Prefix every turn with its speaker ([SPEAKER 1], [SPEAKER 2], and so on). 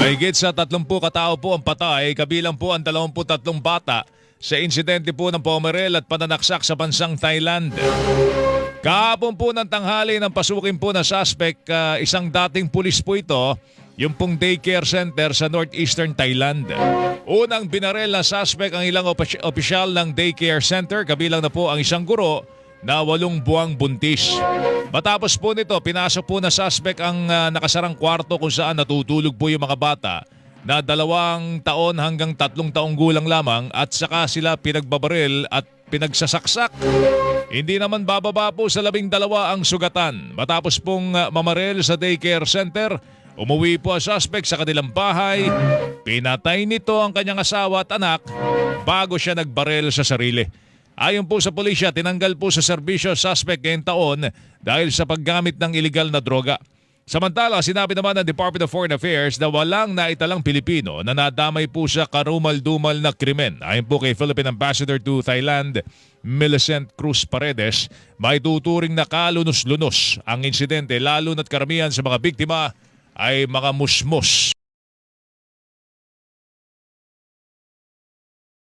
[SPEAKER 1] Mahigit sa 30 katao po ang patay, kabilang po ang 23 bata sa insidente po ng Pomerel at pananaksak sa bansang Thailand. Kahapon po ng tanghali ng pasukin po na suspect, ah, isang dating pulis po ito, yung pong daycare center sa northeastern Thailand. Unang binarel na suspect ang ilang opis- opisyal ng daycare center, kabilang na po ang isang guro na walong buwang buntis. Matapos po nito, pinasok po na suspect ang ah, nakasarang kwarto kung saan natutulog po yung mga bata na dalawang taon hanggang tatlong taong gulang lamang at saka sila pinagbabaril at pinagsasaksak. Hindi naman bababa po sa labing dalawa ang sugatan. Matapos pong uh, mamarel sa daycare center, umuwi po ang suspect sa kanilang bahay. Pinatay nito ang kanyang asawa at anak bago siya nagbarel sa sarili. Ayon po sa pulisya, tinanggal po sa serbisyo suspect ngayong taon dahil sa paggamit ng illegal na droga. Samantala, sinabi naman ng Department of Foreign Affairs na walang naitalang Pilipino na nadamay po sa karumal-dumal na krimen. Ayon po kay Philippine Ambassador to Thailand, Millicent Cruz Paredes, may tuturing na kalunos-lunos ang insidente lalo na't karamihan sa mga biktima ay mga musmos.